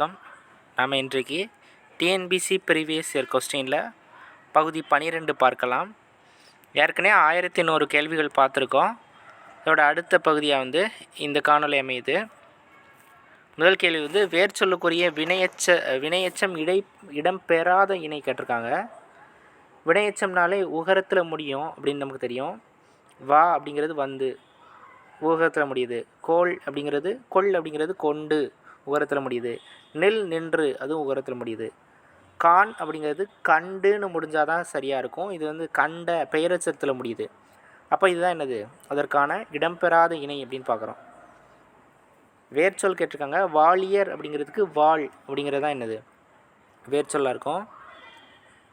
வணக்கம். நாம் இன்றைக்கு டிஎன்பிசி ப்ரீவியஸ் இயர் கொஸ்டினில் பகுதி பனிரெண்டு பார்க்கலாம். ஏற்கனவே ஆயிரத்தி நூறு கேள்விகள் பார்த்துருக்கோம். இதோட அடுத்த பகுதியாக வந்து இந்த காணொளி அமையுது. முதல் கேள்வி வந்து வேர் சொல்லுக்குரிய வினையச்ச வினையச்சம் இடை இடம்பெறாத இணை கேட்டிருக்காங்க. வினையச்சம்னாலே உகரத்தில் முடியும் அப்படின்னு நமக்கு தெரியும். வா அப்படிங்கிறது வந்து ஊகத்தில் முடியுது. கோல் அப்படிங்கிறது கொள் அப்படிங்கிறது கொண்டு. உகரத்தில் முடியுது. நெல் நின்று அதுவும் உகரத்தில் முடியுது. கான் அப்படிங்கிறது கண்டுன்னு முடிஞ்சால் தான் சரியாக இருக்கும். இது வந்து கண்ட பெயரச்சத்தில் முடியுது. அப்போ இதுதான் என்னது? அதற்கான இடம்பெறாத இணை அப்படின்னு பார்க்குறோம். வேர்ச்சொல் கேட்டிருக்காங்க. வாலியர் அப்படிங்கிறதுக்கு வாள் அப்படிங்கிறது தான் என்னது? வேர்ச்சொல்லாக இருக்கும்.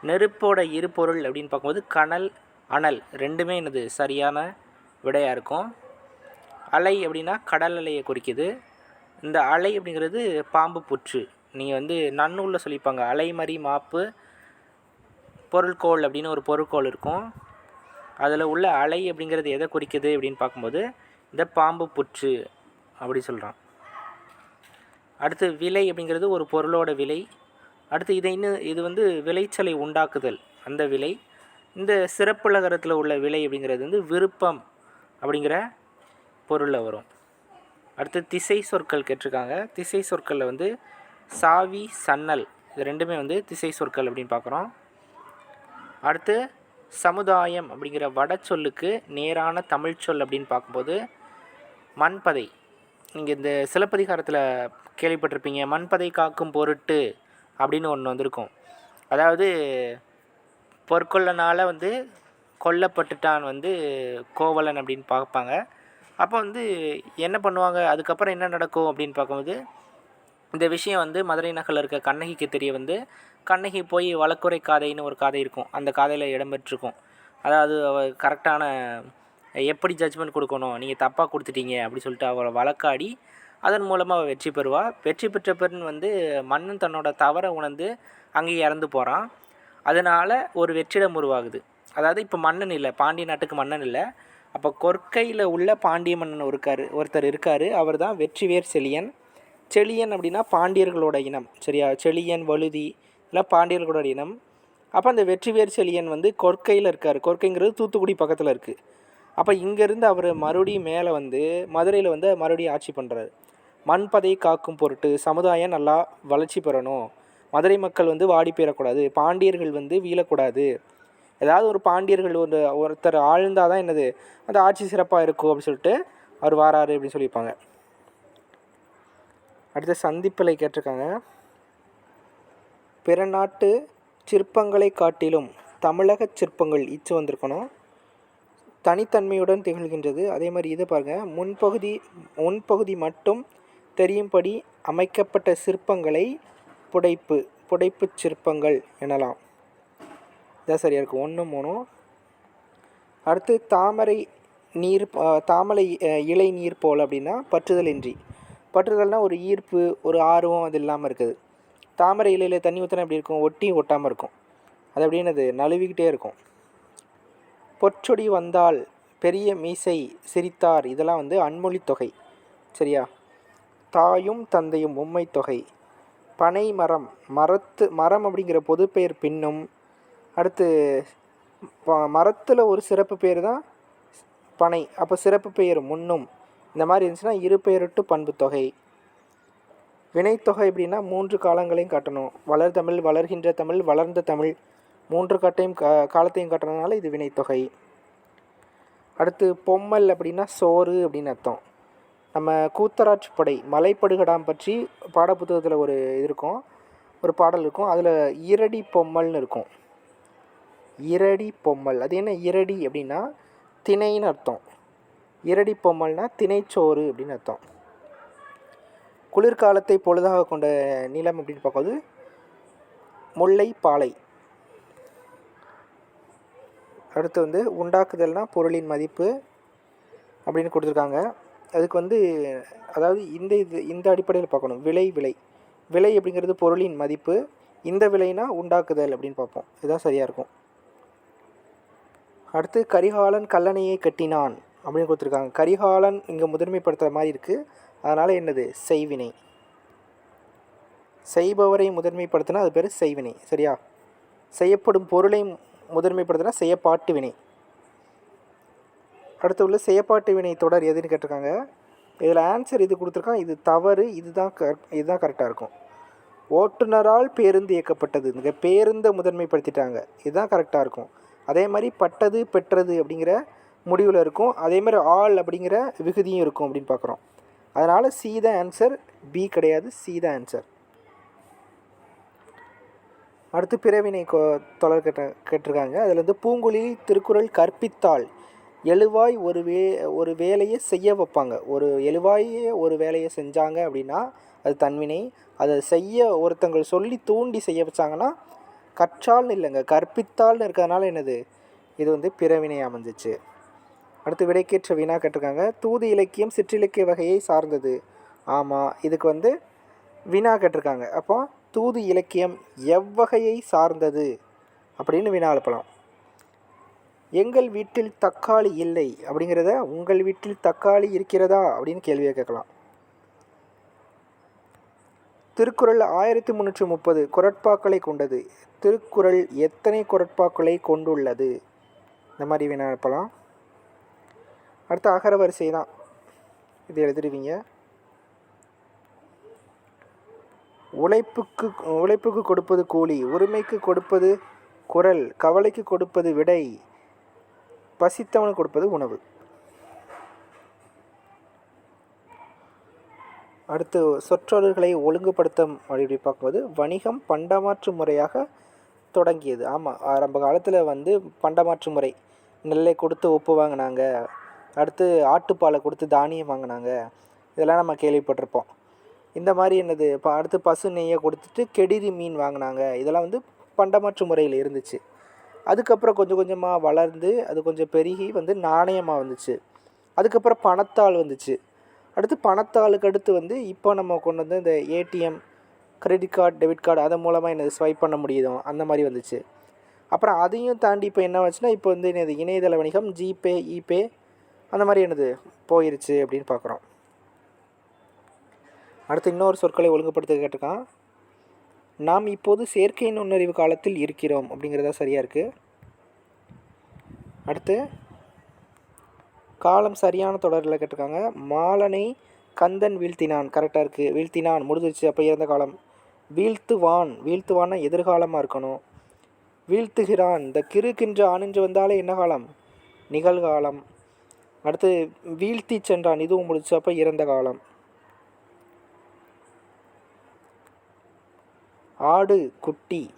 நெருப்போட இருபொருள் அப்படின்னு பார்க்கும்போது கனல் அனல் ரெண்டுமே என்னது? சரியான விடையாக இருக்கும். அலை அப்படின்னா கடல் அலையை குறிக்குது. இந்த அலை அப்படிங்கிறது பாம்பு புற்று. நீங்கள் வந்து நன்னூலில் சொல்லியிருப்பாங்க அலைமறி மாப்பு பொருள்கோள் அப்படின்னு ஒரு பொருட்கோள் இருக்கும். அதில் உள்ள அலை அப்படிங்கிறது எதை குறிக்குது அப்படின்னு பார்க்கும்போது இந்த பாம்பு புற்று அப்படி சொல்கிறான் அடுத்து விலை அப்படிங்கிறது ஒரு பொருளோட விலை. அடுத்து இதை இன்னும் இது வந்து விளைச்சலை உண்டாக்குதல். அந்த விலை. இந்த சிறப்புலகரத்தில் உள்ள விலை அப்படிங்கிறது வந்து விருப்பம் அப்படிங்கிற பொருளில் வரும். அடுத்து திசை சொற்கள் கேட்டிருக்காங்க. திசை சொற்களில் வந்து சாவி சன்னல் இது ரெண்டுமே வந்து திசை சொற்கள் அப்படின்னு பார்க்குறோம். அடுத்து சமுதாயம் அப்படிங்கிற வட சொல்லுக்கு நேரான தமிழ் சொல் அப்படின்னு பார்க்கும்போது மண்பதை. நீங்கள் இந்த சிலப்பதிகாரத்தில் கேள்விப்பட்டிருப்பீங்க. மண்பதை காக்கும் பொருட்டு அப்படின்னு ஒன்று வந்திருக்கும். அதாவது பொற்கொள்ளனால் வந்து கொல்லப்பட்டுட்டான் வந்து கோவலன் அப்படின்னு பார்ப்பாங்க. அப்போ வந்து என்ன பண்ணுவாங்க? அதுக்கப்புறம் என்ன நடக்கும் அப்படின்னு பார்க்கும்போது இந்த விஷயம் வந்து மதுரை நகரில் இருக்க கண்ணகிக்கு தெரிய வந்து கண்ணகி போய் வழக்குரை காதைன்னு ஒரு காதை இருக்கும். அந்த காதையில் இடம்பெற்றிருக்கும் அதாவது அவள் கரெக்டான எப்படி ஜட்ஜ்மெண்ட் கொடுக்கணும்? நீங்கள் தப்பாக கொடுத்துட்டீங்க அப்படி சொல்லிட்டு அவளை வழக்காடி அதன் மூலமாக அவள் வெற்றி பெறுவாள் வெற்றி பெற்ற பெண் வந்து மன்னன் தன்னோட தவறை உணர்ந்து அங்கேயே இறந்து போகிறான் அதனால் ஒரு வெற்றிடம் உருவாகுது. அதாவது இப்போ மன்னன் இல்லை பாண்டிய நாட்டுக்கு மன்னன் இல்லை. அப்போ கொற்கையில் உள்ள பாண்டிய மன்னன் இருக்கார் ஒருத்தர் இருக்கார். அவர் தான் வெற்றிவேர் செழியன். செழியன் அப்படின்னா பாண்டியர்களோட இனம் சரியா? செழியன் வழுதி இதெல்லாம் பாண்டியர்களோட இனம். அப்போ அந்த வெற்றிவேர் செழியன் வந்து கொற்கையில் இருக்கார். கொற்கைங்கிறது தூத்துக்குடி பக்கத்தில் இருக்குது அப்போ இங்கேருந்து அவர் மறுபடியும் மேலே வந்து மதுரையில் வந்து மறுபடியும் ஆட்சி பண்ணுறாரு மண்பதை காக்கும் பொருட்டு சமுதாயம் நல்லா வளர்ச்சி பெறணும். மதுரை மக்கள் வந்து வாடி பெறக்கூடாது பாண்டியர்கள் வந்து வீழக்கூடாது. ஏதாவது ஒரு பாண்டியர்கள் ஒரு ஒருத்தர் ஆழ்ந்தால் தான் என்னது அந்த ஆட்சி சிறப்பாக இருக்கும் அப்படின்னு சொல்லிட்டு அவர் வாராரு அப்படின்னு சொல்லியிருப்பாங்க. அடுத்த சந்திப்பிலை கேட்டிருக்காங்க பிற நாட்டு சிற்பங்களை காட்டிலும் தமிழக சிற்பங்கள் இச்சு வந்திருக்கணும். தனித்தன்மையுடன் திகழ்கின்றது. அதே மாதிரி இதை பாருங்கள் முன்பகுதி முன்பகுதி மட்டும் தெரியும்படி அமைக்கப்பட்ட சிற்பங்களை புடைப்பு புடைப்புச் சிற்பங்கள் எனலாம். இதான் சரியாக இருக்கும். ஒன்று மூணும் அடுத்து தாமரை நீர் தாமரை இலை நீர் போல் அப்படின்னா பற்றுதல் இன்றி பற்றுதல்னால் ஒரு ஈர்ப்பு ஒரு ஆர்வம் அது இல்லாமல் இருக்குது. தாமரை இலையில் தண்ணி ஊற்றினா எப்படி இருக்கும்? ஒட்டி ஒட்டாமல் இருக்கும். அது அப்படின்னது நழுவிக்கிட்டே இருக்கும். பொற்சொடி வந்தால் பெரிய மீசை சிரித்தார். இதெல்லாம் வந்து அன்மொழி தொகை. சரியா? தாயும் தந்தையும் உம்மை தொகை. பனை மரம் மரத்து மரம் அப்படிங்கிற பொதுப்பெயர் பின்னும் அடுத்து மரத்தில் ஒரு சிறப்பு பேர் தான் பனை. அப்போ சிறப்பு பெயர் முன்னும். இந்த மாதிரி இருந்துச்சுன்னா இரு பெயரிட்டு பண்பு தொகை. வினைத்தொகை எப்படின்னா மூன்று காலங்களையும் காட்டணும். வளர் தமிழ் வளர்கின்ற தமிழ் வளர்ந்த தமிழ். மூன்று கட்டையும் கா காலத்தையும் காட்டுறதுனால இது வினைத்தொகை அடுத்து பொம்மல் அப்படின்னா சோறு அப்படின்னு அர்த்தம். நம்ம கூத்தராஜ் படை மலைப்படுகடாம் பற்றி பாடப்புத்தகத்தில் ஒரு இது இருக்கும். ஒரு பாடல் இருக்கும். அதில் ஈரடி பொம்மல்னு இருக்கும். இரடி பொம்மல். அது என்ன இரடி அப்படின்னா திணைன்னு அர்த்தம். இரடி பொம்மல்னா திணைச்சோறு அப்படின்னு அர்த்தம். குளிர்காலத்தை பொழுதாக கொண்ட நிலம் அப்படின்னு பார்க்கும்போது முல்லை பாலை அடுத்து வந்து உண்டாக்குதல்னா பொருளின் மதிப்பு அப்படின்னு கொடுத்துருக்காங்க. அதுக்கு வந்து அதாவது இந்த இது இந்த அடிப்படையில் பார்க்கணும். விலை விலை. விலை அப்படிங்கிறது பொருளின் மதிப்பு. இந்த விலைனா உண்டாக்குதல் அப்படின்னு பார்ப்போம். இதுதான் சரியாக இருக்கும். அடுத்து கரிகாலன் கல்லணையை கட்டினான் அப்படின்னு கொடுத்துருக்காங்க. கரிகாலன் இங்கே முதன்மைப்படுத்துகிற மாதிரி இருக்குது அதனால் என்னது? செய்வினை. செய்பவரை முதன்மைப்படுத்தினா அது பேர் செய்வினை சரியா? செய்யப்படும் பொருளை முதன்மைப்படுத்தினா செய்யப்பாட்டு வினை. அடுத்து உள்ள செய்யப்பாட்டு வினை தொடர் எதுன்னு கேட்டிருக்காங்க. இதில் ஆன்சர் இது கொடுத்துருக்கான். இது தவறு இதுதான் கர் இதுதான் கரெக்டாக இருக்கும். ஓட்டுநரால் பேருந்து இயக்கப்பட்டது. இங்கே பேருந்தை முதன்மைப்படுத்திட்டாங்க. இதுதான் கரெக்டாக இருக்கும். அதே மாதிரி பட்டது பெற்றது அப்படிங்கிற முடிவில் இருக்கும். அதே மாதிரி ஆள் அப்படிங்கிற விகுதியும் இருக்கும் அப்படின்னு பார்க்குறோம். அதனால் சி தான் ஆன்சர் பி கிடையாது சி தான் ஆன்சர் அடுத்து பிறவினை கொ தொடர் கேட்ட கேட்டிருக்காங்க. அதில் வந்து பூங்குழி திருக்குறள் கற்பித்தால் எழுவாய் ஒரு வே ஒரு வேலையை செய்ய வைப்பாங்க. ஒரு எழுவாயே ஒரு வேலையை செஞ்சாங்க அப்படின்னா அது தன்வினை. அதை செய்ய ஒருத்தங்கள் சொல்லி தூண்டி செய்ய வச்சாங்கன்னா கற்றால்னு இல்லைங்க கற்பித்தால்னு இருக்கிறதுனால என்னது? இது வந்து பிறவினை அமைஞ்சிச்சு. அடுத்து விடைக்கேற்ற வினா கேட்டிருக்காங்க. தூது இலக்கியம் சிற்றிலக்கிய வகையை சார்ந்தது. ஆமாம் இதுக்கு வந்து வினா கேட்டிருக்காங்க. அப்போ தூது இலக்கியம் எவ்வகையை சார்ந்தது? அப்படின்னு வினா எழுப்பலாம். எங்கள் வீட்டில் தக்காளி இல்லை அப்படிங்கிறத உங்கள் வீட்டில் தக்காளி இருக்கிறதா? அப்படின்னு கேள்வியை கேட்கலாம். திருக்குறள் ஆயிரத்தி முந்நூற்றி முப்பது குரட்பாக்களை கொண்டது. திருக்குறள் எத்தனை குரட்பாக்களை கொண்டுள்ளது? இந்த மாதிரி வேணா இருப்பலாம் அடுத்து அகர வரிசை தான். இது எழுதிடுவீங்க உழைப்புக்கு உழைப்புக்கு கொடுப்பது கூலி உரிமைக்கு கொடுப்பது குரல் கவலைக்கு கொடுப்பது விடை பசித்தவனுக்கு கொடுப்பது உணவு. அடுத்து சொற்றொடர்களை ஒழுங்குபடுத்த அப்படி பார்க்கும்போது வணிகம் பண்டமாற்று முறையாக தொடங்கியது. ஆமாம் ஆரம்ப காலத்தில் வந்து பண்டமாற்று முறை. நெல்லை கொடுத்து உப்பு வாங்கினாங்க. அடுத்து ஆட்டுப்பாலை கொடுத்து தானியம் வாங்கினாங்க. இதெல்லாம் நம்ம கேள்விப்பட்டிருப்போம். இந்த மாதிரி என்னது? இப்போ அடுத்து பசு நெய்யை கொடுத்துட்டு கெடிரி மீன் வாங்கினாங்க. இதெல்லாம் வந்து பண்டமாற்று முறையில் இருந்துச்சு. அதுக்கப்புறம் கொஞ்சம் கொஞ்சமாக வளர்ந்து அது கொஞ்சம் பெருகி வந்து நாணயமாக வந்துச்சு. அதுக்கப்புறம் பணத்தாள் வந்துச்சு. அடுத்து பணத்தாளுக்கு அடுத்து வந்து இப்போ நம்ம கொண்டு வந்து இந்த ATM credit card debit card அதன் மூலமாக என்னது ஸ்வைப் பண்ண முடியுதோ அந்த மாதிரி வந்துச்சு. அப்புறம் அதையும் தாண்டி இப்போ என்ன ஆச்சுன்னா இப்போ வந்து என்னது இணையதள வணிகம் ஜிபே இபே அந்த மாதிரி என்னது போயிருச்சு அப்படின்னு பார்க்குறோம். அடுத்து இன்னொரு சொற்களை ஒழுங்குபடுத்த கேட்டிருக்கான். நாம் இப்போது செயற்கை நுண்ணறிவு காலத்தில் இருக்கிறோம் அப்படிங்கிறதா சரியாக இருக்குது அடுத்து காலம் சரியான தொடரில் கேட்டிருக்காங்க. மாலனை கந்தன் வீழ்த்தினான். கரெக்டாக இருக்குது வீழ்த்தினான். முடிஞ்சிருச்சு. அப்போ இறந்த காலம். வீழ்த்துவான். வீழ்த்துவான்னா எதிர்காலமாக இருக்கணும். வீழ்த்துகிறான். இந்த கிறுக்கின்ற ஆணின்று வந்தாலே என்ன காலம்? நிகழ்காலம். அடுத்து வீழ்த்தி சென்றான். இதுவும் முடிச்சு அப்போ இறந்த காலம். ஆடு குட்டி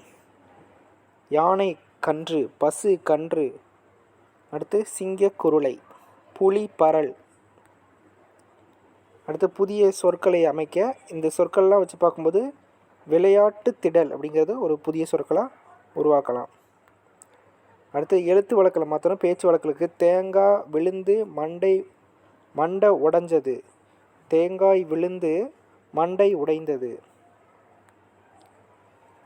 யானை கன்று பசு கன்று. அடுத்து சிங்க குருளை. புலி பரல் அடுத்து புதிய சொற்களை அமைக்க இந்த சொற்கள்லாம் வச்சு பார்க்கும்போது விளையாட்டு திடல் அப்படிங்கிறது ஒரு புதிய சொற்களாக உருவாக்கலாம். அடுத்து எழுத்து வழக்கில் மாற்றணும் பேச்சு வழக்கிலுக்கு தேங்காய் விழுந்து மண்டை மண்டை உடைஞ்சது. தேங்காய் விழுந்து மண்டை உடைந்தது.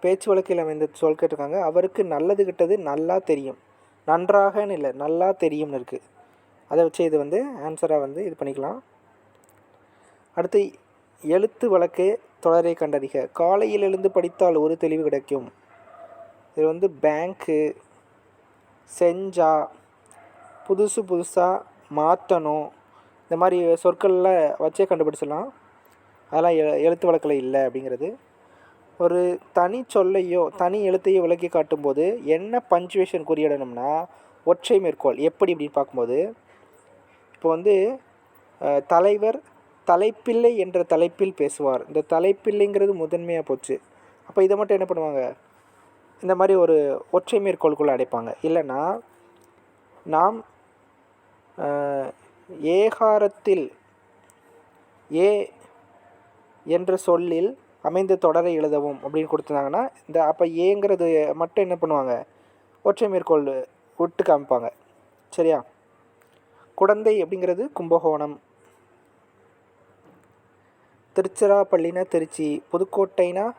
பேச்சு வழக்கில் அமைந்த சொல் கேட்டிருக்காங்க. அவருக்கு நல்லது கிட்டது நல்லா தெரியும். நன்றாகன்னு இல்லை நல்லா தெரியும்னு இருக்குது அதை வச்சு இது வந்து ஆன்சராக வந்து இது பண்ணிக்கலாம். அடுத்து எழுத்து வழக்கு தொடரை கண்டறிக. காலையில் எழுந்து படித்தால் ஒரு தெளிவு கிடைக்கும். இது வந்து பேங்க்கு செஞ்சா புதுசு புதுசாக மாற்றணும். இந்த மாதிரி சொற்களில் வச்சே கண்டுபிடிச்சிடலாம். அதெல்லாம் எ எழுத்து வழக்கில் இல்லை அப்படிங்கிறது. ஒரு தனி சொல்லையோ தனி எழுத்தையோ விளக்கி காட்டும்போது என்ன பஞ்சுவேஷன் குறியிடணும்னா ஒற்றை மேற்கோள் எப்படி அப்படின்னு பார்க்கும்போது இப்போ வந்து தலைவர் தலைப்பிள்ளை என்ற தலைப்பில் பேசுவார். இந்த தலைப்பிள்ளைங்கிறது முதன்மையாக போச்சு. அப்போ இதை மட்டும் என்ன பண்ணுவாங்க? இந்த மாதிரி ஒரு ஒற்றை மேற்கோள்குள்ளே அடைப்பாங்க. இல்லைன்னா நாம் ஏகாரத்தில் ஏ என்ற சொல்லில் அமைந்த தொடரை எழுதவும் அப்படின்னு கொடுத்துருந்தாங்கன்னா இந்த அப்போ ஏங்கிறது மட்டும் என்ன பண்ணுவாங்க? ஒற்றை மேற்கோள் விட்டு காமிப்பாங்க. சரியா? குடந்தை அப்படிங்கிறது கும்பகோணம். திருச்சிராப்பள்ளினா திருச்சி புதுக்கோட்டைனா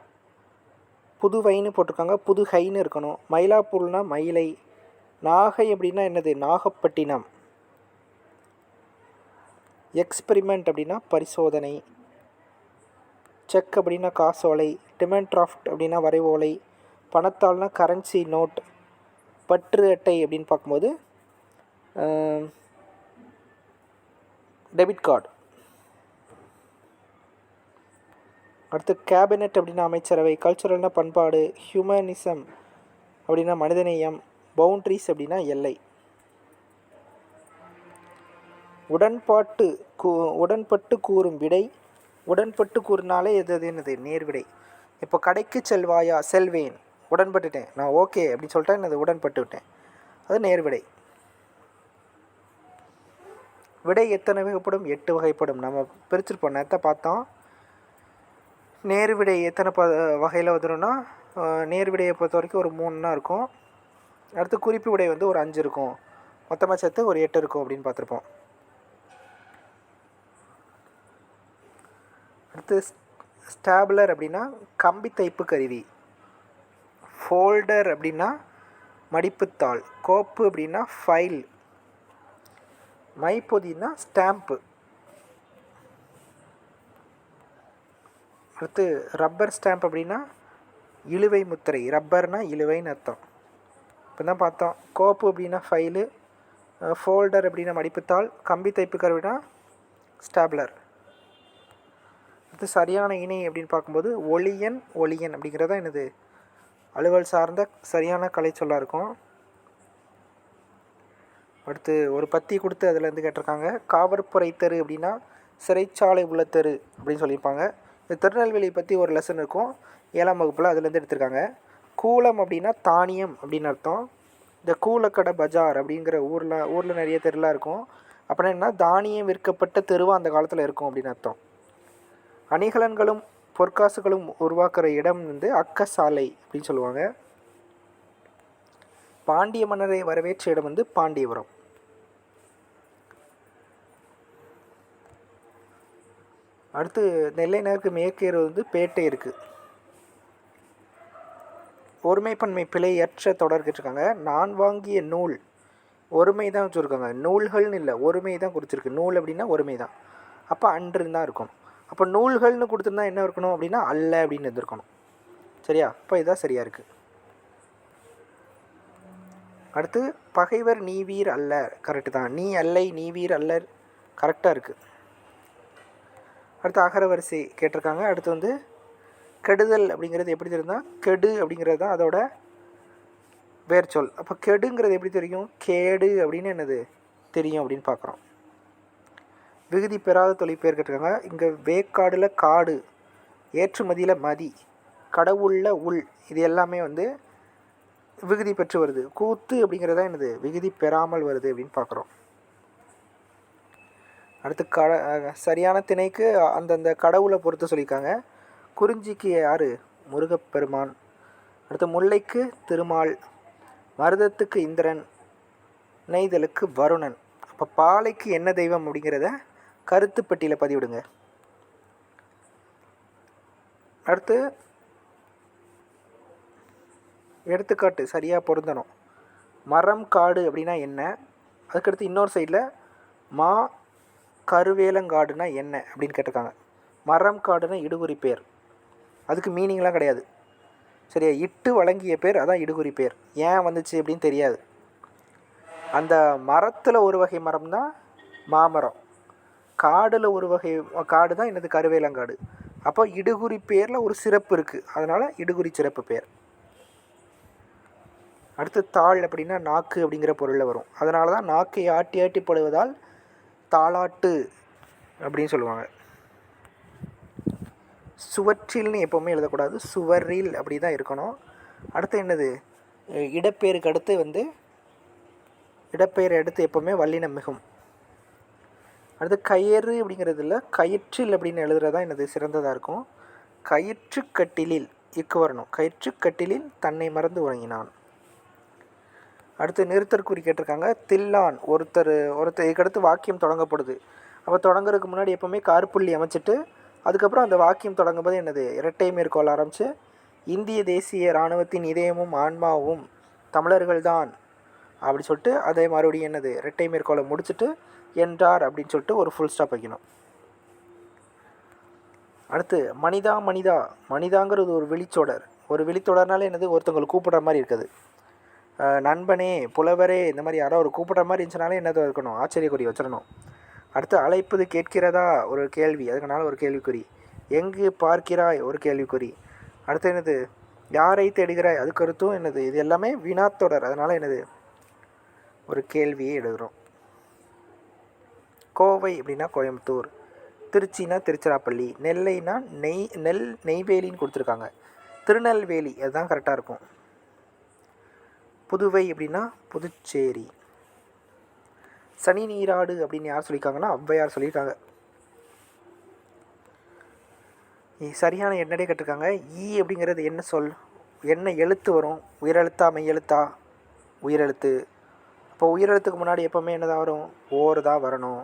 புதுவைன்னு போட்டிருக்காங்க. புதுகைன்னு இருக்கணும். மயிலாப்பூர்னா மயிலை. நாகை அப்படின்னா என்னது? நாகப்பட்டினம். எக்ஸ்பெரிமெண்ட் அப்படின்னா பரிசோதனை. செக் அப்படின்னா காசோலை. டிமாண்ட் டிராஃப்ட் அப்படின்னா வரைவோலை. பணத்தாள்னா கரன்சி நோட். பற்று அட்டை அப்படின்னு பார்க்கும்போது டெபிட் கார்டு அடுத்து கேபினெட் அப்படின்னா அமைச்சரவை கல்ச்சுரல்னா பண்பாடு ஹியூமனிசம் அப்படின்னா மனிதநேயம் பவுண்ட்ரிஸ் அப்படின்னா எல்லை. உடன்பாட்டு கூ உடன்பட்டு கூறும் விடை உடன்பட்டு கூறினாலே எது அது என்னது? நேர்விடை இப்போ கடைக்கு செல்வாயா? செல்வேன். உடன்பட்டுட்டேன். நான் ஓகே அப்படின்னு சொல்லிட்டேன் என்னது? உடன்பட்டு விட்டேன் அது நேர்விடை விடை எத்தனை வகைப்படும் எட்டு வகைப்படும் நம்ம பிரிச்சிருப்போம். நேரத்தை பார்த்தோம். நேர்விடை எத்தனை ப வகையில் வந்துடும்னா நேர்விடையை பொறுத்த வரைக்கும் ஒரு மூணுனா இருக்கும். அடுத்து குறிப்பு விடை வந்து ஒரு அஞ்சு இருக்கும். மொத்தமாக சேர்த்து ஒரு எட்டு இருக்கும் அப்படின்னு பார்த்துருப்போம். அடுத்து ஸ்டாப்லர் அப்படின்னா கம்பி தைப்பு கருவி. ஃபோல்டர் அப்படின்னா மடிப்புத்தாள். கோப்பு அப்படின்னா ஃபைல். மைப்பொதினா ஸ்டாம்ப்பு அடுத்து ரப்பர் ஸ்டாம்ப் அப்படின்னா இழுவை முத்திரை. ரப்பர்னால் இழுவைன்னு அர்த்தம். இப்போ தான் பார்த்தோம். கோப்பு அப்படின்னா ஃபைலு ஃபோல்டர் அப்படின்னா மடிப்புத்தாள் கம்பி தைப்பு கருவினா ஸ்டாப்லர் அடுத்து சரியான இணை அப்படின்னு பார்க்கும்போது ஒளியன் ஒளியன் அப்படிங்கிறதான் எனது அலுவல் சார்ந்த சரியான கலை சொல்லாக இருக்கும். அடுத்து ஒரு பத்தி கொடுத்து அதில் இருந்து கேட்டிருக்காங்க. காவற்புரை தெரு அப்படின்னா சிறைச்சாலை உள்ள தெரு அப்படின்னு சொல்லியிருப்பாங்க. இந்த திருநெல்வேலி பற்றி ஒரு லெசன் இருக்கும். ஏழாம் வகுப்பில் அதுலேருந்து எடுத்திருக்காங்க. கூலம் அப்படின்னா தானியம் அப்படின்னு அர்த்தம். இந்த கூலக்கடை பஜார் அப்படிங்கிற ஊரில் ஊரில் நிறைய தெருலாம் இருக்கும். அப்புறம் என்ன தானியம் விற்கப்பட்ட தெருவாக அந்த காலத்தில் இருக்கும் அப்படின்னு அர்த்தம். அணிகலன்களும் பொற்காசுகளும் உருவாக்குற இடம் வந்து அக்கசாலை அப்படின்னு சொல்லுவாங்க. பாண்டிய மன்னரை வரவேற்ற இடம் வந்து பாண்டியபுரம். அடுத்து நெல்லை நகருக்கு மேற்கேறு வந்து பேட்டை இருக்குது ஒருமைப்பன்மை பிழையற்ற தொடர் கேட்டிருக்காங்க. நான் வாங்கிய நூல் ஒருமை தான் வச்சுருக்காங்க. நூல்கள்னு இல்லை ஒருமை தான் கொடுத்துருக்கு நூல் அப்படின்னா ஒருமை தான். அப்போ அன்றுன்னு தான் இருக்கும் அப்போ நூல்கள்னு கொடுத்துருந்தா என்ன இருக்கணும் அப்படின்னா அல்ல அப்படின்னு இருந்திருக்கணும். சரியா? இப்போ இதுதான் சரியாக இருக்குது அடுத்து பகைவர் நீ வீர் அல்ல. கரெக்டு தான். நீ அல்லை நீ வீர் அல்லர். கரெக்டாக இருக்குது அடுத்து அகரவரிசை கேட்டிருக்காங்க. அடுத்து வந்து கெடுதல் அப்படிங்கிறது எப்படி தெரியுதுன்னா கெடு அப்படிங்கிறது தான் அதோட வேர் சொல். அப்போ கெடுங்கிறது எப்படி தெரியும்? கேடு அப்படின்னு என்னது? தெரியும் அப்படின்னு பார்க்குறோம். விகுதி பெறாத தொழில் பேர் கேட்டிருக்காங்க. இங்கே வேக்காடில் காடு ஏற்றுமதியில் மதி கடவுளில் உள் இது எல்லாமே வந்து விகுதி பெற்று வருது. கூத்து அப்படிங்கிறது தான் என்னது? விகுதி பெறாமல் வருது அப்படின்னு பார்க்குறோம். அடுத்து கட சரியான திணைக்கு அந்தந்த கடவுளை பொறுத்து சொல்லியிருக்காங்க. குறிஞ்சிக்கு யார்? முருகப்பெருமான். அடுத்து முல்லைக்கு திருமால் மருதத்துக்கு இந்திரன் நெய்தலுக்கு வருணன். அப்போ பாலைக்கு என்ன தெய்வம் அப்படிங்கிறத கருத்து பெட்டியில் பதிவிடுங்க. அடுத்து எடுத்துக்காட்டு சரியாக பொருந்தணும். மரம் காடு அப்படின்னா என்ன? அதுக்கடுத்து இன்னொரு சைடில் மா கருவேலங்காடுனா என்ன அப்படின்னு கேட்டிருக்காங்க. மரம் காடுனா இடுகுறி பேர். அதுக்கு மீனிங்லாம் கிடையாது. சரியா? இட்டு வழங்கிய பேர் அதான் இடுகுறி பேர். ஏன் வந்துச்சு அப்படின்னு தெரியாது. அந்த மரத்தில் ஒரு வகை மரம் தான் மாமரம். காடில் ஒரு வகை காடு தான் என்னது? கருவேலங்காடு. அப்போ இடுகுறி பேரில் ஒரு சிறப்பு இருக்குது அதனால் இடுகுறி சிறப்பு பேர். அடுத்து தாள் அப்படின்னா நாக்கு அப்படிங்கிற பொருளில் வரும். அதனால தான் நாக்கை ஆட்டி ஆட்டி போடுவதால் தாளாட்டு அப்படின்னு சொல்லுவாங்க. சுவற்றில்னு எப்போவுமே எழுதக்கூடாது. சுவரில் அப்படி தான் இருக்கணும். அடுத்து என்னது? இடப்பெயருக்கு அடுத்து வந்து இடப்பெயரை அடுத்து எப்போவுமே வல்லினம் மிகும் அடுத்து கயிறு அப்படிங்கிறதுல கயிற்றில் அப்படின்னு எழுதுறது தான் எனது சிறந்ததாக இருக்கும். கயிற்று கட்டிலில் இக்கு வரணும். கயிற்று கட்டிலில் தன்னை மறந்து உறங்கினான். அடுத்து நிறுத்தற்குறி கேட்டிருக்காங்க. தில்லான் ஒருத்தர் ஒருத்தர் இதுக்கடுத்து வாக்கியம் தொடங்கப்படுது. அப்போ தொடங்குறதுக்கு முன்னாடி எப்போவுமே கார்புள்ளி அமைச்சிட்டு அதுக்கப்புறம் அந்த வாக்கியம் தொடங்கும்போது என்னது? இரட்டை மேற்கோள் ஆரம்பித்து இந்திய தேசிய இராணுவத்தின் இதயமும் ஆன்மாவும் தமிழர்கள்தான் அப்படி சொல்லிட்டு அதே மறுபடியும் என்னது? இரட்டை மேற்கோளை முடிச்சுட்டு என்றார் அப்படின்னு சொல்லிட்டு ஒரு ஃபுல் ஸ்டாப் வைக்கணும். அடுத்து மனிதா மனிதா மனிதாங்கிறது ஒரு வெளிச்சொடர் ஒரு வெளித்தொடர்னாலே என்னது? ஒருத்தவங்களை கூப்பிடுற மாதிரி இருக்குது. நண்பனே புலவரே இந்த மாதிரி யாரோ ஒரு கூப்பிட்ற மாதிரி இருந்துச்சுனாலே என்னது இருக்கணும்? ஆச்சரியக்குறி வச்சிடணும் அடுத்து அழைப்பது கேட்கிறதா? ஒரு கேள்வி. அதுக்குனால ஒரு கேள்விக்குறி. எங்கு பார்க்கிறாய்? ஒரு கேள்விக்குறி. அடுத்து என்னது? யாரை தேடுகிறாய்? அது கருத்தும் என்னது? இது எல்லாமே வினாத்தொடர் அதனால் என்னது? ஒரு கேள்வியை எழுதுகிறோம் கோவை அப்படின்னா கோயம்புத்தூர். திருச்சினா திருச்சிராப்பள்ளி. நெல்லைனா நெய் நெல் நெய்வேலின்னு கொடுத்துருக்காங்க. திருநெல்வேலி. அதுதான் கரெக்டாக இருக்கும். புதுவை அப்படின்னா புதுச்சேரி. சனி நீராடு அப்படின்னு யார் சொல்லியிருக்காங்கன்னா ஔவையார் சொல்லியிருக்காங்க. சரியான எண்ணடே கேட்டிருக்காங்க. ஈ அப்படிங்கிறது என்ன சொல்? என்ன எழுத்து வரும்? உயிரெழுத்தா மெய் எழுத்தா உயிரெழுத்து. அப்போ உயிரெழுத்துக்கு முன்னாடி எப்போவுமே என்னதான் வரும்? ஓர் தான் வரணும்.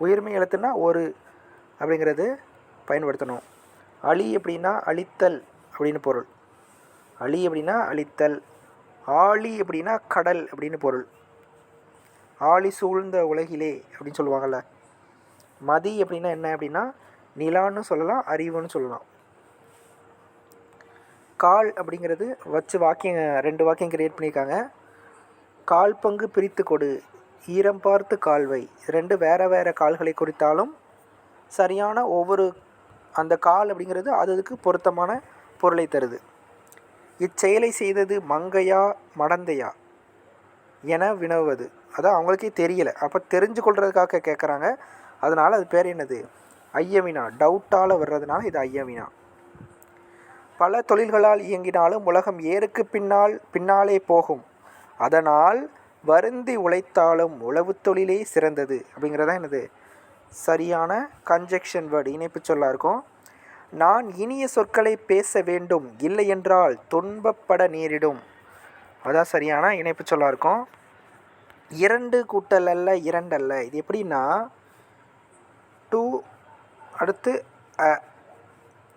உயிர்மை எழுத்துனா ஒரு அப்படிங்கிறது பயன்படுத்தணும். அழி அப்படின்னா அழித்தல் அப்படின்னு பொருள். அழி அப்படின்னா அழித்தல். ஆழி அப்படின்னா கடல் அப்படின்னு பொருள். ஆழி சூழ்ந்த உலகிலே அப்படின்னு சொல்லுவாங்கள்ல மதி அப்படின்னா என்ன அப்படின்னா நிலான்னு சொல்லலாம் அறிவுன்னு சொல்லலாம். கால் அப்படிங்கிறது வச்சு வாக்கியம் ரெண்டு வாக்கியம் கிரியேட் பண்ணியிருக்காங்க. கால் பங்கு பிரித்து கொடு. ஈரம் பார்த்து கால்வை ரெண்டு வேறு வேறு கால்களை குறித்தாலும் சரியான ஒவ்வொரு அந்த கால் அப்படிங்கிறது அது அதுக்கு பொருத்தமான பொருளை தருது. இச்செயலை செய்தது மங்கையா மடந்தையா என வினவுவது. அதான் அவங்களுக்கே தெரியலை. அப்போ தெரிஞ்சு கொள்றதுக்காக கேட்குறாங்க அதனால் அது பேர் என்னது? ஐயவினா டவுட்டால் வர்றதுனால இது ஐயவினா பல தொழில்களால் இயங்கினாலும் உலகம் ஏருக்கு பின்னால் பின்னாலே போகும். அதனால் வருந்தி உழைத்தாலும் உழவு தொழிலே சிறந்தது. அப்படிங்கிறதான் என்னது? சரியான கன்ஜெக்ஷன் வேர்டு இணைப்பு சொல்லாக இருக்கும். நான் இனிய சொற்களை பேச வேண்டும். இல்லை என்றால் துன்பப்பட நேரிடும். அதான் சரியான இணைப்பு சொல்லாக இருக்கும். இரண்டு கூட்டல் அல்ல இரண்டல்ல இது எப்படின்னா டூ அடுத்து அ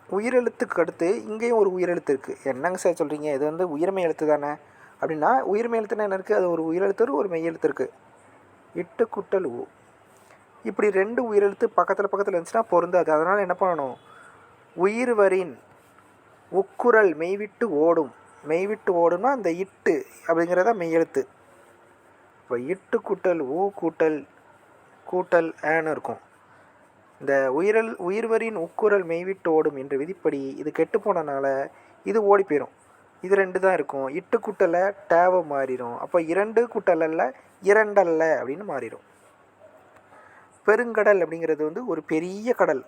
உயிரெழுத்துக்கு அடுத்து இங்கேயும் ஒரு உயிரெழுத்து இருக்குது என்னங்க சார் சொல்கிறீங்க இது வந்து உயிர்மெய் எழுத்து தானே? அப்படின்னா உயிர்மெய் எழுத்துனா என்ன இருக்குது அது ஒரு உயிரெழுத்து ஒரு மெய் எழுத்து இருக்குது இட்டு குட்டல் ஊ இப்படி ரெண்டு உயிரெழுத்து பக்கத்தில் பக்கத்தில் இருந்துச்சுன்னா பொருந்தாது. அதனால் என்ன பண்ணணும்? உயிர்வரின் உக்குரல் மெய்விட்டு ஓடும். மெய்விட்டு ஓடும்னா அந்த இட்டு அப்படிங்கிறத மெய்யெழுத்து இப்போ இட்டு கூட்டல் ஊ கூட்டல் கூட்டல் ஏன்னு இருக்கும். இந்த உயிரல் உயிர்வரின் உக்குரல் மெய்விட்டு ஓடும் என்ற விதிப்படி இது கெட்டு போனனால இது ஓடி போயிடும் இது ரெண்டு தான் இருக்கும். இட்டு குட்டலை டேவை மாறிடும் அப்போ இரண்டு குட்டலல்ல இரண்டல்ல அப்படின்னு மாறிடும் பெருங்கடல் அப்படிங்கிறது வந்து ஒரு பெரிய கடல்.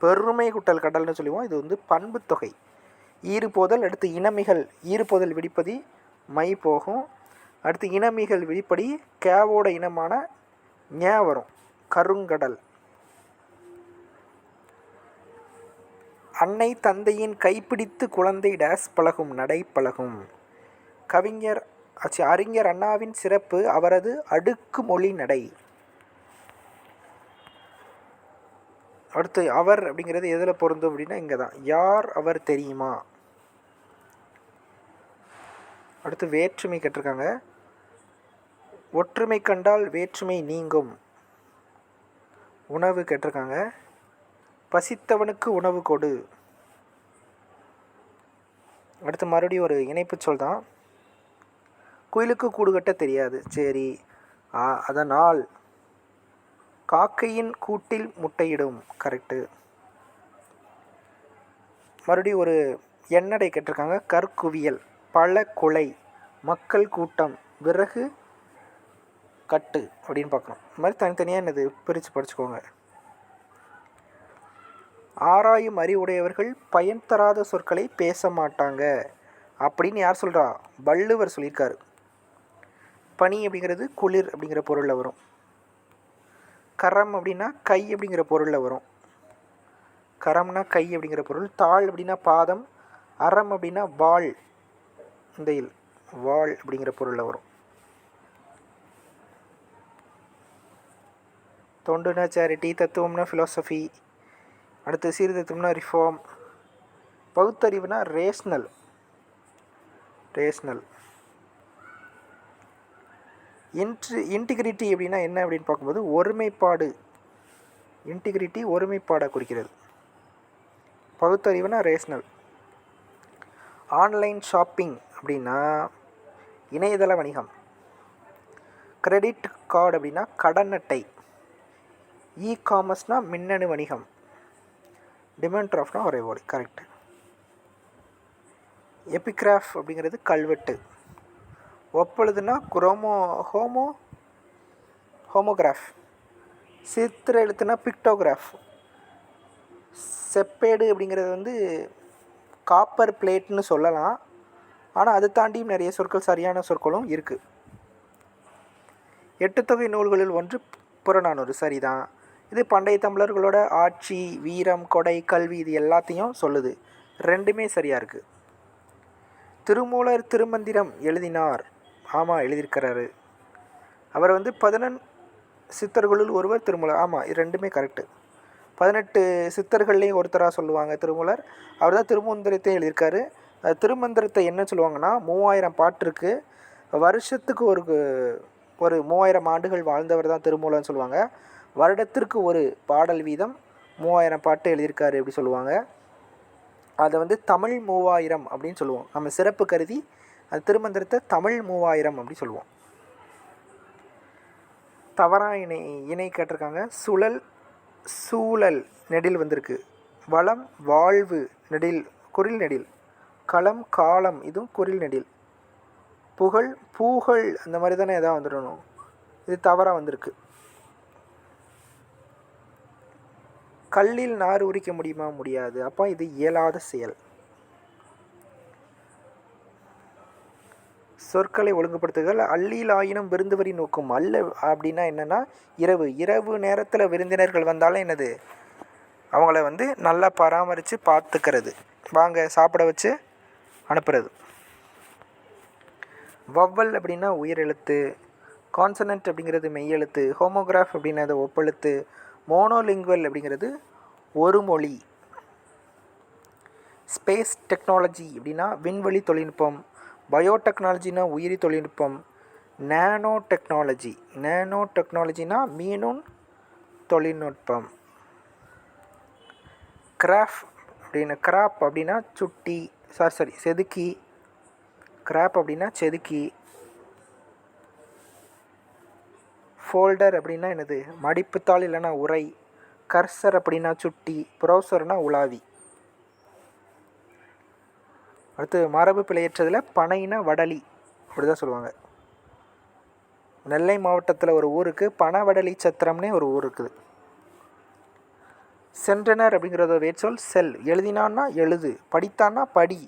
பெருமை குட்டல் கடல்னு சொல்லுவோம். இது வந்து பண்புத்தொகை தொகை. ஈறுபோதல் அடுத்து இனமிகள் ஈறுபோதல் விடிப்பதி மை போகும். அடுத்து இனமிகள் விடிப்படி கேவோட இனமான ஞே வரும். கருங்கடல். அன்னை தந்தையின் கைப்பிடித்து குழந்தை டேஸ் பழகும் நடை பழகும். கவிஞர் ஆச்சு அறிஞர் அண்ணாவின் சிறப்பு அவரது அடுக்கு மொழி நடை. அடுத்து அவர் அப்படிங்கிறது எதில் பொருந்தும் அப்படின்னா இங்கே தான் யார் அவர் தெரியுமா? அடுத்து வேற்றுமை கேட்டிருக்காங்க. ஒற்றுமை கண்டால் வேற்றுமை நீங்கும். உணவு கேட்டிருக்காங்க. பசித்தவனுக்கு உணவு கொடு. அடுத்து மறுபடியும் ஒரு இணைப்பு சொல் தான் குயிலுக்கு கூடு கட்ட தெரியாது. சரி. அதனால் காக்கையின் கூட்டில் முட்டையிடும். கரெக்டு மறுபடியும் ஒரு எண்ணடை கேட்டிருக்காங்க. கற்குவியல் பல கொலை மக்கள் கூட்டம் விறகு கட்டு அப்படின்னு பார்க்கணும். இந்த மாதிரி தனித்தனியாக என்னது? பிரித்து படிச்சுக்கோங்க. ஆராயும் அறிவுடையவர்கள் பயன் தராத சொற்களை பேச மாட்டாங்க அப்படின்னு யார் சொல்கிறா வள்ளுவர் சொல்லியிருக்காரு. பனி அப்படிங்கிறது குளிர் அப்படிங்கிற பொருளில் வரும். கரம் அப்படின்னா கை அப்படிங்கிற பொருளில் வரும். கரம்னா கை அப்படிங்கிற பொருள் தாள் அப்படின்னா பாதம் அறம் அப்படின்னா வாள் இந்த இல் வாள் அப்படிங்கிற பொருளில் வரும். தொண்டுனா சேரிட்டி தத்துவம்னா ஃபிலாசபி அடுத்து சீர்திருத்தம்னா ரிஃபார்ம் பகுத்தறிவுனா ரேஷ்னல் ரேஷ்னல் இன்ட்ரி இன்டிகிரிட்டி அப்படின்னா என்ன அப்படின்னு பார்க்கும்போது ஒருமைப்பாடு. இன்டிகிரிட்டி ஒருமைப்பாடை குறிக்கிறது. பகுத்தறிவுனா ரேஷ்னல் ஆன்லைன் ஷாப்பிங் அப்படின்னா இணையதள வணிகம். கிரெடிட் கார்டு அப்படின்னா கடன் அட்டை. இ காமர்ஸ்னால் மின்னணு வணிகம். டிமாண்ட் ட்ராஃப்ட்னா ஒரே ஓடி கரெக்ட் எபிகிராஃப் அப்படிங்கிறது கல்வெட்டு. ஒப்பழுதுனா குரோமோ ஹோமோ ஹோமோகிராஃப். சித்திர எழுத்துனா பிக்டோகிராஃப். செப்பேடு அப்படிங்கிறது வந்து காப்பர் பிளேட்னு சொல்லலாம். ஆனால் அதை தாண்டியும் நிறைய சொற்கள் சரியான சொற்களும் இருக்குது எட்டுத்தொகை நூல்களில் ஒன்று புறநானூறு. சரிதான். இது பண்டைய தமிழர்களோட ஆட்சி வீரம் கொடை கல்வி இது எல்லாத்தையும் சொல்லுது. ரெண்டுமே சரியாக இருக்குது திருமூலர் திருமந்திரம் எழுதினார். ஆமாம் எழுதியிருக்கிறாரு. அவர் வந்து பதினெண் சித்தர்களுள் ஒருவர் திருமூலர். ஆமாம் இது ரெண்டுமே கரெக்டு பதினெட்டு சித்தர்கள்லேயும் ஒருத்தராக சொல்லுவாங்க திருமூலர். அவர் தான் திருமந்திரத்தையும் எழுதியிருக்காரு. திருமந்திரத்தை என்ன சொல்லுவாங்கன்னா மூவாயிரம் பாட்டிருக்கு வருஷத்துக்கு ஒரு ஒரு மூவாயிரம் ஆண்டுகள் வாழ்ந்தவர் தான் திருமூலர்னு சொல்லுவாங்க. வருடத்திற்கு ஒரு பாடல் வீதம் மூவாயிரம் பாட்டு எழுதியிருக்காரு அப்படி சொல்லுவாங்க. அதை வந்து தமிழ் மூவாயிரம் அப்படின்னு சொல்லுவோம். நம்ம சிறப்பு கருதி அது திருமந்திரத்தை தமிழ் மூவாயிரம் அப்படி சொல்லுவோம். தவறா இணை இணை கேட்டிருக்காங்க. சுழல் சூழல் நெடில் வந்திருக்கு. வளம் வாழ்வு நெடில் குரில் நெடில். களம் காலம் இதுவும் குரில் நெடில். புகழ் பூகழ் அந்த மாதிரி தானே எதாவது வந்துடணும். இது தவறாக வந்திருக்கு. கல்லில் நார் உரிக்க முடியுமா? முடியாது. அப்போ இது இயலாத செயல். சொற்களை ஒழுங்குபடுத்துதல் அள்ளியில் ஆயினும் விருந்துவரி நோக்கும். அல்ல அப்படின்னா என்னென்னா இரவு. இரவு நேரத்தில் விருந்தினர்கள் வந்தாலும் என்னது? அவங்கள வந்து நல்லா பராமரித்து பார்த்துக்கிறது. வாங்க சாப்பிட வச்சு அனுப்புறது. வவ்வல் அப்படின்னா உயிரெழுத்து. கான்சனன்ட் அப்படிங்கிறது மெய்யெழுத்து. ஹோமோகிராஃப் அப்படின்னா ஒப்பெழுத்து. மோனோலிங்குவல் அப்படிங்கிறது ஒரு மொழி. ஸ்பேஸ் டெக்னாலஜி அப்படின்னா விண்வெளி தொழில்நுட்பம். பயோடெக்னாலஜினா உயிரி தொழில்நுட்பம் நேனோ டெக்னாலஜி. நேனோ டெக்னாலஜினா மீனும் தொழில்நுட்பம். கிராஃப் அப்படின்னு கிராப் அப்படின்னா சுட்டி சாரி சாரி செதுக்கி. கிராப் அப்படின்னா செதுக்கி. ஃபோல்டர் அப்படின்னா என்னது? மடிப்புத்தாள் இல்லைன்னா உரை கர்சர் அப்படின்னா சுட்டி. ப்ரௌசர்னா உலாவி. அடுத்து மரபு பிழையற்றதில் பனையின வடலி அப்படி தான் சொல்லுவாங்க. நெல்லை மாவட்டத்தில் ஒரு ஊருக்கு பனவடலி சத்திரம்னே ஒரு ஊர் இருக்குது. சென்றனர் அப்படிங்கிறத வேர்ச்சொல் செல் எழுதினான்னா எழுது படித்தான்னா படி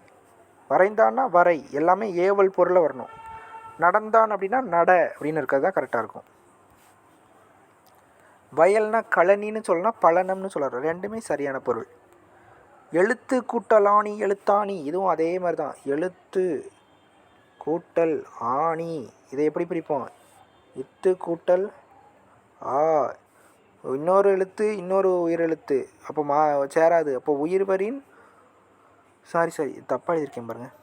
வரைந்தான்னா வரை எல்லாமே ஏவல் பொருளை வரணும். நடந்தான் அப்படின்னா நட அப்படின்னு இருக்கிறது தான் கரெக்டாக இருக்கும். வயல்னா கழனின்னு சொல்லலாம் பழனம்னு சொல்லலாம் ரெண்டுமே சரியான பொருள். எழுத்து கூட்டலாணி எழுத்தாணி இதுவும் அதே மாதிரி தான் எழுத்து கூட்டல் ஆணி இதை எப்படி பிரிப்போம்? இத்து கூட்டல் ஆ இன்னொரு எழுத்து இன்னொரு உயிரெழுத்து. அப்போ மா சேராது. அப்போ உயிர்வரின் சாரி சாரி தப்பாக எழுதியிருக்கேன் பாருங்கள்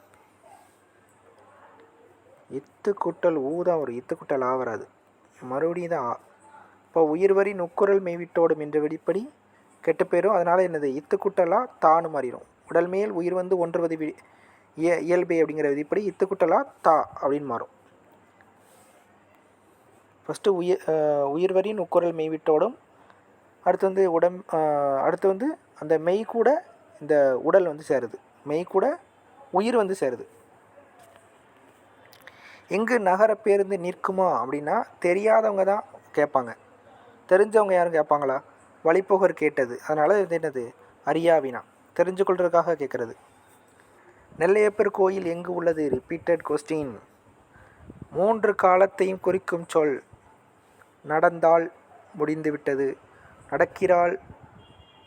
இத்து கூட்டல் ஊ தான் வரும். இத்து கூட்டல் ஆ வராது. மறுபடியும் தான் ஆ. இப்போ உயிர்வரி நுக்குரல் மெய்விட்டோடும் என்ற வெளிப்படி கெட்டு போயிடும் அதனால் என்னது? இத்து குட்டலா தானு மாறிடும் உடல் மேல் உயிர் வந்து ஒன்றுவது வி இய இயல்பே அப்படிங்கிற விதிப்படி இத்து குட்டலா தா அப்படின்னு மாறும். ஃபஸ்ட்டு உயிர் உயிர்வரி நுக்குரல் மெய்விட்டோடும் அடுத்து வந்து உடம் அடுத்து வந்து அந்த மெய் கூட இந்த உடல் வந்து சேருது. மெய் கூட உயிர் வந்து சேருது. எங்கு நகர பேருந்து நிற்குமா அப்படின்னா தெரியாதவங்க தான் கேட்பாங்க. தெரிஞ்சவங்க யாரும் கேட்பாங்களா? வழிபோகர் கேட்டது. அதனால் இது என்னது? அறியாவினா தெரிஞ்சு கொள்றதுக்காக கேட்குறது நெல்லையப்பர் கோயில் எங்கு உள்ளது? ரிப்பீட்டட் கொஸ்டின் மூன்று காலத்தையும் குறிக்கும் சொல். நடந்தால் முடிந்துவிட்டது. நடக்கிறாள்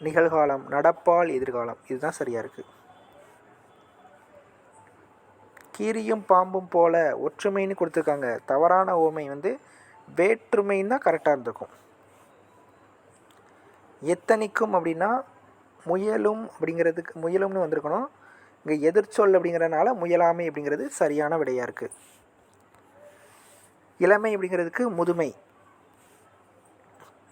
நிகழ்காலம். நடப்பால் எதிர்காலம். இதுதான் சரியாக இருக்குது கீரியும் பாம்பும் போல ஒற்றுமைன்னு கொடுத்துருக்காங்க. தவறான ஓமை வந்து வேற்றுமைன்னு தான் கரெக்டாக இருந்திருக்கும். எத்தனைக்கும் அப்படின்னா முயலும் அப்படிங்கிறதுக்கு முயலும்னு வந்திருக்கணும். இங்கே எதிர்ச்சொல் அப்படிங்கிறனால முயலாமை அப்படிங்கிறது சரியான விடையாக இருக்குது இளமை அப்படிங்கிறதுக்கு முதுமை.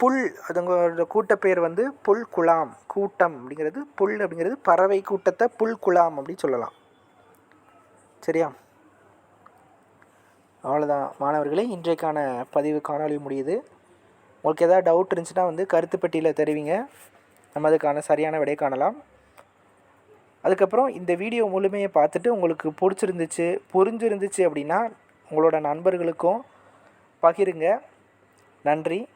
புல் அதுங்களோட கூட்டப்பெயர் வந்து புல் குலாம் கூட்டம் அப்படிங்கிறது புல் அப்படிங்கிறது பறவை கூட்டத்தை புல் குலாம் அப்படின்னு சொல்லலாம். சரியா? அவ்வளோதான் மாணவர்களே இன்றைக்கான பதிவு காணொலி முடியுது. உங்களுக்கு எதாவது டவுட் இருந்துச்சுன்னா வந்து கருத்து பெட்டியில் தெரிவிங்க. நம்ம அதுக்கான சரியான விடை காணலாம். அதுக்கப்புறம் இந்த வீடியோ முழுமையை பார்த்துட்டு உங்களுக்கு பிடிச்சிருந்துச்சு புரிஞ்சிருந்துச்சு அப்படின்னா உங்களோட நண்பர்களுக்கும் பகிருங்க. நன்றி.